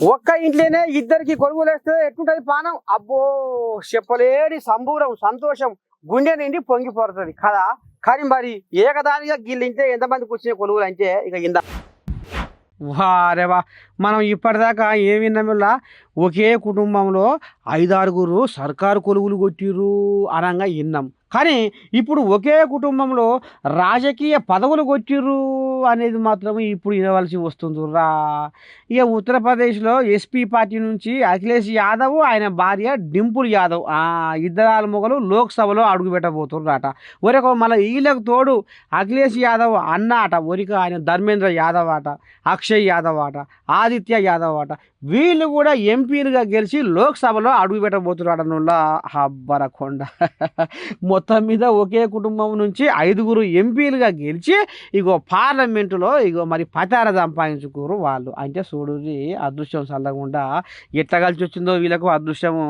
ఒక్క ఇంట్లోనే ఇద్దరికి కొనుగోలు వేస్తే ఎట్టుంటది పానం? అబ్బో చెప్పలేని సంబూరం సంతోషం. గుండె నిండి పొంగిపోతుంది కదా? కానీ మరి ఏకదానిగా గిల్లింటే ఎంతమంది కూర్చునే కొనుగోలు అంటే ఇక ఇంద వారే వా. మనం ఇప్పటిదాకా ఏం ఒకే కుటుంబంలో ఐదారుగురు సర్కారు కొలువులు కొట్టిరు అనగా విన్నాం. కానీ ఇప్పుడు ఒకే కుటుంబంలో రాజకీయ పదవులు కొట్టిర్రు అనేది మాత్రం ఇప్పుడు ఇవ్వవలసి వస్తుంది. రా. ఇక ఉత్తరప్రదేశ్లో ఎస్పీ పార్టీ నుంచి అఖిలేష్ యాదవ్ ఆయన భార్య డింపుల్ యాదవ్ ఆ ఇద్దరు మొగలు లోక్సభలో అడుగు పెట్టబోతున్నారట. ఒరక మళ్ళీ వీళ్ళకు తోడు అఖిలేష్ యాదవ్ అన్న అట ఒరిక ఆయన ధర్మేంద్ర యాదవ్ అట అక్షయ్ యాదవ్ అట ఆదిత్య యాదవ్ అట వీళ్ళు కూడా ఎంపీలుగా గెలిచి లోక్సభలో అడుగు పెట్టబోతున్నారట నుల్ల హబ్బరకొండ. మొత్తం మీద ఒకే కుటుంబం నుంచి ఐదుగురు ఎంపీలుగా గెలిచి ఇగో పార్లమెంట్ గవర్నమెంట్లో ఇగో మరి పతార సంపాదించుకోరు వాళ్ళు. అంటే చూడు అదృష్టం చల్లకుండా ఎట్లా కలిసి వచ్చిందో వీళ్ళకు అదృష్టము.